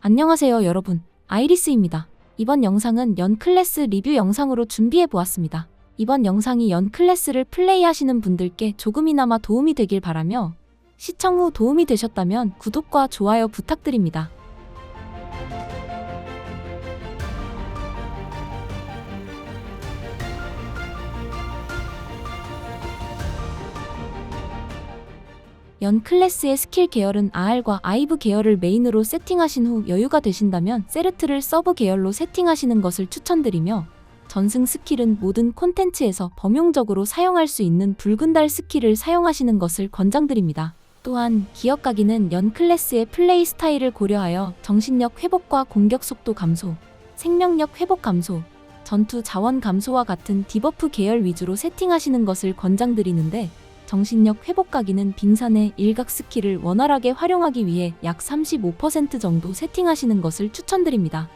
안녕하세요, 여러분. 아이리스입니다. 이번 영상은 연 클래스 리뷰 영상으로 준비해 보았습니다. 이번 영상이 연 클래스를 플레이하시는 분들께 조금이나마 도움이 되길 바라며 시청 후 도움이 되셨다면 구독과 좋아요 부탁드립니다. 연 클래스의 스킬 계열은 R과 아이브 계열을 메인으로 세팅하신 후 여유가 되신다면 세르트를 서브 계열로 세팅하시는 것을 추천드리며 전승 스킬은 모든 콘텐츠에서 범용적으로 사용할 수 있는 붉은 달 스킬을 사용하시는 것을 권장드립니다. 또한 기억가기는 연 클래스의 플레이 스타일을 고려하여 정신력 회복과 공격 속도 감소, 생명력 회복 감소, 전투 자원 감소와 같은 디버프 계열 위주로 세팅하시는 것을 권장드리는데 정신력 회복 가기는 빙산의 일각 스킬을 원활하게 활용하기 위해 약 35% 정도 세팅하시는 것을 추천드립니다.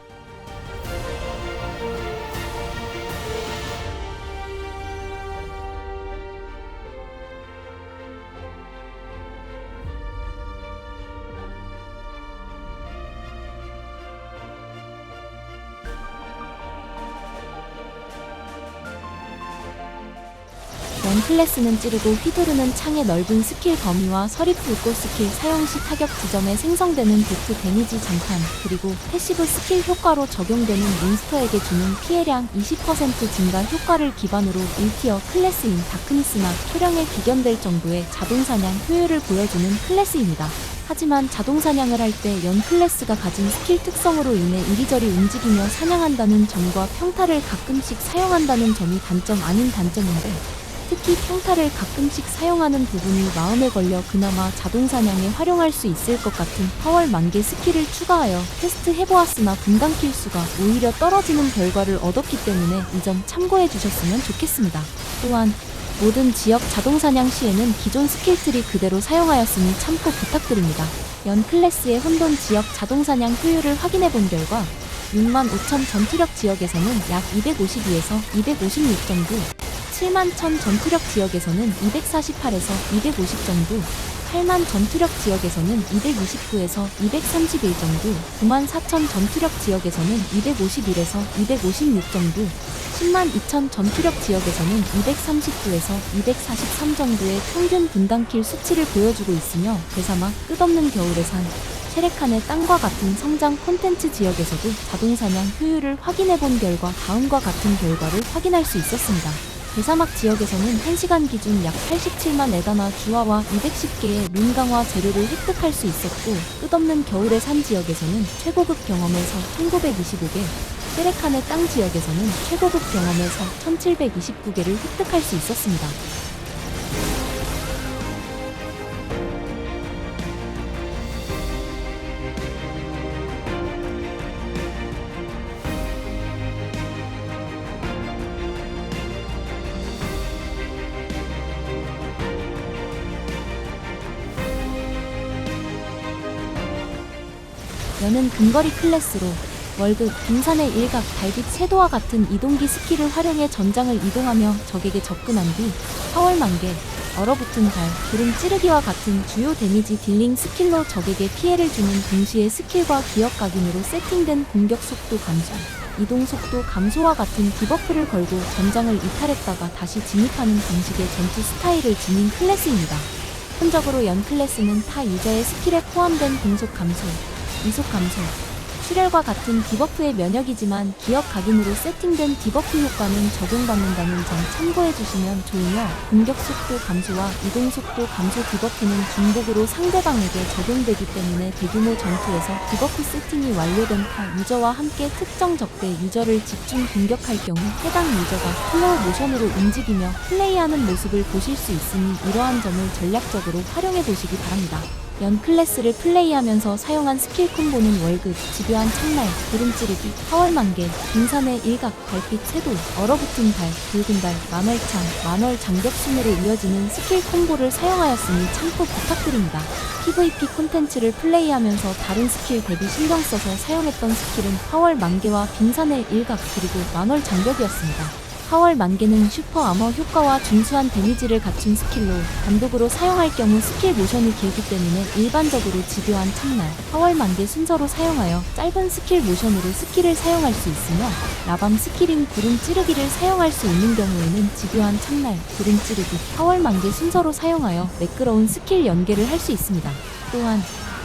연 클래스는 찌르고 휘두르는 창의 넓은 스킬 범위와 서리 불꽃 스킬 사용 시 타격 지점에 생성되는 도트 데미지 장판, 그리고 패시브 스킬 효과로 적용되는 몬스터에게 주는 피해량 20% 증가 효과를 기반으로 1티어 클래스인 다크니스나 초령에 비견될 정도의 자동사냥 효율을 보여주는 클래스입니다. 하지만 자동 사냥을 할 때 연 클래스가 가진 스킬 특성으로 인해 이리저리 움직이며 사냥한다는 점과 평타를 가끔씩 사용한다는 점이 단점 아닌 단점인데 특히 평타를 가끔씩 사용하는 부분이 마음에 걸려 그나마 자동 사냥에 활용할 수 있을 것 같은 파월 만개 스킬을 추가하여 테스트 해보았으나 분당 킬수가 오히려 떨어지는 결과를 얻었기 때문에 이 점 참고해 주셨으면 좋겠습니다. 또한 모든 지역 자동 사냥 시에는 기존 스킬트리 그대로 사용하였으니 참고 부탁드립니다. 연 클래스의 혼돈 지역 자동 사냥 효율을 확인해 본 결과 6만 5천 전투력 지역에서는 약 252에서 256 정도, 7만 천 전투력 지역에서는 248에서 250 정도, 8만 전투력 지역에서는 229에서 231 정도, 9만 4천 전투력 지역에서는 251에서 256 정도, 10만 2천 전투력 지역에서는 239에서 243 정도의 평균 분당킬 수치를 보여주고 있으며 대사막 끝없는 겨울의 산, 체레칸의 땅과 같은 성장 콘텐츠 지역에서도 자동사냥 효율을 확인해 본 결과 다음과 같은 결과를 확인할 수 있었습니다. 대사막 지역에서는 1시간 기준 약 87만 에다나 주화와 210개의 룬 강화 재료를 획득할 수 있었고 끝없는 겨울의 산 지역에서는 최고급 경험에서 1925개, 세레칸의 땅 지역에서는 최고급 경험에서 1729개를 획득할 수 있었습니다. 여는 근거리 클래스로 월급, 빙산의 일각, 달빛, 채도와 같은 이동기 스킬을 활용해 전장을 이동하며 적에게 접근한 뒤 파월 만개, 얼어붙은 발, 구름 찌르기와 같은 주요 데미지 딜링 스킬로 적에게 피해를 주는 동시에 스킬과 기억 각인으로 세팅된 공격 속도 감소, 이동 속도 감소와 같은 디버프를 걸고 전장을 이탈했다가 다시 진입하는 방식의 전투 스타일을 지닌 클래스입니다. 기본적으로 연 클래스는 타 유저의 스킬에 포함된 공속 감소, 이속 감소, 출혈과 같은 디버프의 면역이지만 기억 각인으로 세팅된 디버프 효과는 적용받는다는 점 참고해 주시면 좋으며 공격 속도 감소와 이동 속도 감소 디버프는 중복으로 상대방에게 적용되기 때문에 대규모 전투에서 디버프 세팅이 완료된 타 유저와 함께 특정 적대 유저를 집중 공격할 경우 해당 유저가 플로우 모션으로 움직이며 플레이하는 모습을 보실 수 있으니 이러한 점을 전략적으로 활용해 보시기 바랍니다. 연 클래스를 플레이하면서 사용한 스킬 콤보는 월급, 집요한 창날, 구름 찌르기, 파월 만개, 빙산의 일각, 달빛 채도, 얼어붙은 달, 붉은 달, 만월창, 만월 장벽 순으로 이어지는 스킬 콤보를 사용하였으니 참고 부탁드립니다. PVP 콘텐츠를 플레이하면서 다른 스킬 대비 신경 써서 사용했던 스킬은 파월 만개와 빙산의 일각 그리고 만월 장벽이었습니다. 파월 만개는 슈퍼 아머 효과와 준수한 데미지를 갖춘 스킬로 단독으로 사용할 경우 스킬 모션이 길기 때문에 일반적으로 집요한 첫날 파월 만개 순서로 사용하여 짧은 스킬 모션으로 스킬을 사용할 수 있으며 라밤 스킬인 구름 찌르기를 사용할 수 있는 경우에는 집요한 첫날 구름 찌르기 파월 만개 순서로 사용하여 매끄러운 스킬 연계를 할 수 있습니다. 또한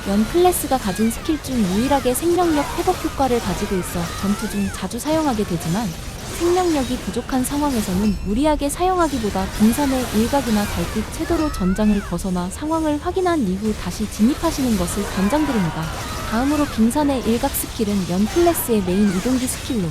연 클래스가 가진 스킬 중 유일하게 생명력 회복 효과를 가지고 있어 전투 중 자주 사용하게 되지만 생명력이 부족한 상황에서는 무리하게 사용하기보다 빙산의 일각이나 달빛 채도로 전장을 벗어나 상황을 확인한 이후 다시 진입하시는 것을 권장드립니다. 다음으로 빙산의 일각 스킬은 연 클래스의 메인 이동기 스킬로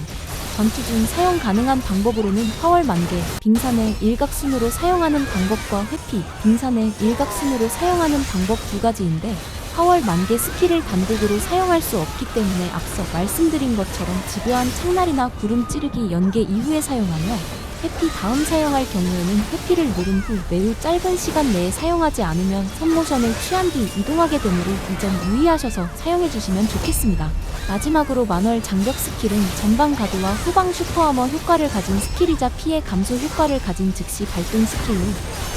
전투 중 사용 가능한 방법으로는 화월 만개, 빙산의 일각 순으로 사용하는 방법과 회피, 빙산의 일각 순으로 사용하는 방법 두 가지인데 화월 만개 스킬을 단독으로 사용할 수 없기 때문에 앞서 말씀드린 것처럼 집요한 창날이나 구름 찌르기 연계 이후에 사용하며 회피 다음 사용할 경우에는 회피를 누른 후 매우 짧은 시간 내에 사용하지 않으면 선모션을 취한 뒤 이동하게 되므로 이 점 유의하셔서 사용해 주시면 좋겠습니다. 마지막으로 만월 장벽 스킬은 전방 가드와 후방 슈퍼어머 효과를 가진 스킬이자 피해 감소 효과를 가진 즉시 발동 스킬로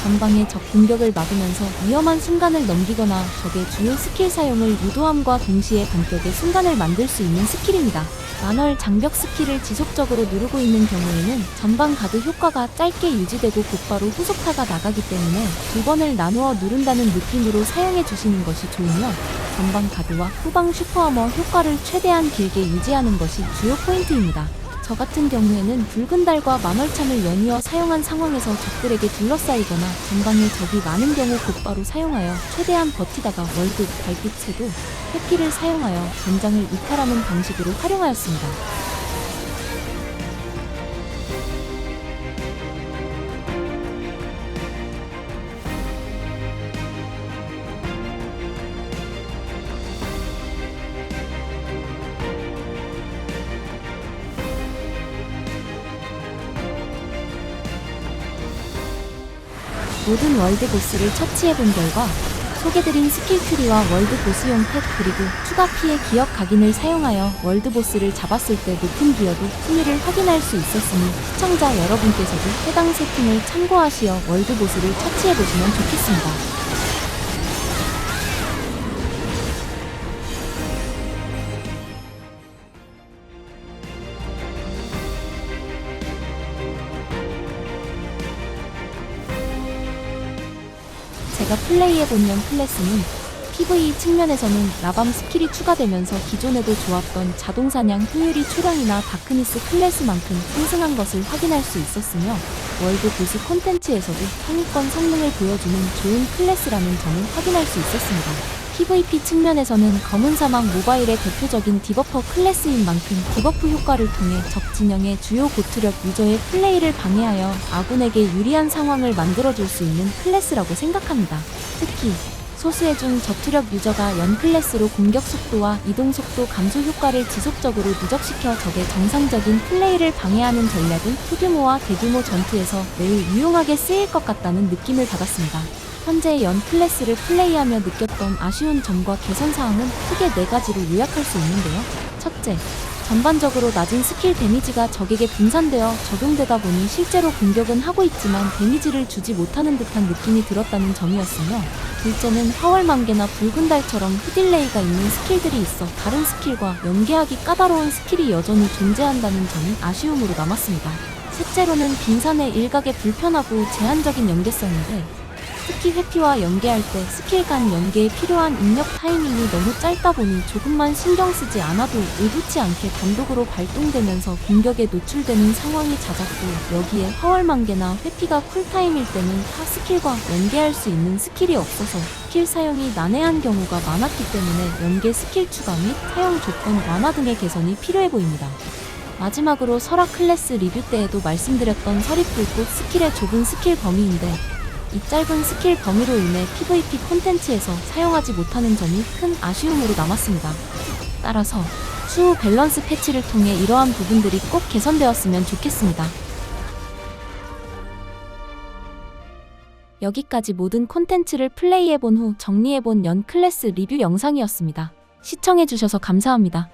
전방의 적 공격을 막으면서 위험한 순간을 넘기거나 적의 주요 스킬 사용을 유도함과 동시에 반격의 순간을 만들 수 있는 스킬입니다. 만월 장벽 스킬을 지속적으로 누르고 있는 경우에는 전방 가드 효과가 짧게 유지되고 곧바로 후속타가 나가기 때문에 두 번을 나누어 누른다는 느낌으로 사용해 주시는 것이 좋으며 전방 가드와 후방 슈퍼어머 효과를 최대한 길게 유지하는 것이 주요 포인트입니다. 저 같은 경우에는 붉은 달과 만월참을 연이어 사용한 상황에서 적들에게 둘러싸이거나 전방에 적이 많은 경우 곧바로 사용하여 최대한 버티다가 월드, 달빛채도 회피를 사용하여 전장을 이탈하는 방식으로 활용하였습니다. 모든 월드 보스를 처치해본 결과 소개드린 스킬 트리와 월드 보스용 펫 그리고 추가 피해 기억 각인을 사용하여 월드 보스를 잡았을 때 높은 기여도 순위를 확인할 수 있었으니 시청자 여러분께서도 해당 세팅을 참고하시어 월드 보스를 처치해보시면 좋겠습니다. 제가 플레이해본 연 클래스는 PVE 측면에서는 라밤 스킬이 추가되면서 기존에도 좋았던 자동사냥 효율이 초량이나 다크니스 클래스만큼 상승한 것을 확인할 수 있었으며 월드 보스 콘텐츠에서도 상위권 성능을 보여주는 좋은 클래스라는 점을 확인할 수 있었습니다. PVP 측면에서는 검은 사막 모바일의 대표적인 디버퍼 클래스인 만큼 디버프 효과를 통해 적 진영의 주요 고투력 유저의 플레이를 방해하여 아군에게 유리한 상황을 만들어줄 수 있는 클래스라고 생각합니다. 특히 소수의 중 저투력 유저가 연 클래스로 공격 속도와 이동 속도 감소 효과를 지속적으로 누적시켜 적의 정상적인 플레이를 방해하는 전략은 소규모와 대규모 전투에서 매우 유용하게 쓰일 것 같다는 느낌을 받았습니다. 현재 연 클래스를 플레이하며 느꼈던 아쉬운 점과 개선 사항은 크게 네 가지로 요약할 수 있는데요. 첫째, 전반적으로 낮은 스킬 데미지가 적에게 분산되어 적용되다 보니 실제로 공격은 하고 있지만 데미지를 주지 못하는 듯한 느낌이 들었다는 점이었으며 둘째는 화월만개나 붉은 달처럼 후딜레이가 있는 스킬들이 있어 다른 스킬과 연계하기 까다로운 스킬이 여전히 존재한다는 점이 아쉬움으로 남았습니다. 셋째로는 빙산의 일각의 불편하고 제한적인 연계성인데 특히 회피와 연계할 때 스킬 간 연계에 필요한 입력 타이밍이 너무 짧다 보니 조금만 신경 쓰지 않아도 의도치 않게 단독으로 발동되면서 공격에 노출되는 상황이 잦았고 여기에 화월만개나 회피가 쿨타임일 때는 타 스킬과 연계할 수 있는 스킬이 없어서 스킬 사용이 난해한 경우가 많았기 때문에 연계 스킬 추가 및 사용 조건 완화 등의 개선이 필요해 보입니다. 마지막으로 설악 클래스 리뷰 때에도 말씀드렸던 서리풀꽃 스킬의 좁은 스킬 범위인데 이 짧은 스킬 범위로 인해 PVP 콘텐츠에서 사용하지 못하는 점이 큰 아쉬움으로 남았습니다. 따라서 추후 밸런스 패치를 통해 이러한 부분들이 꼭 개선되었으면 좋겠습니다. 여기까지 모든 콘텐츠를 플레이해본 후 정리해본 연 클래스 리뷰 영상이었습니다. 시청해주셔서 감사합니다.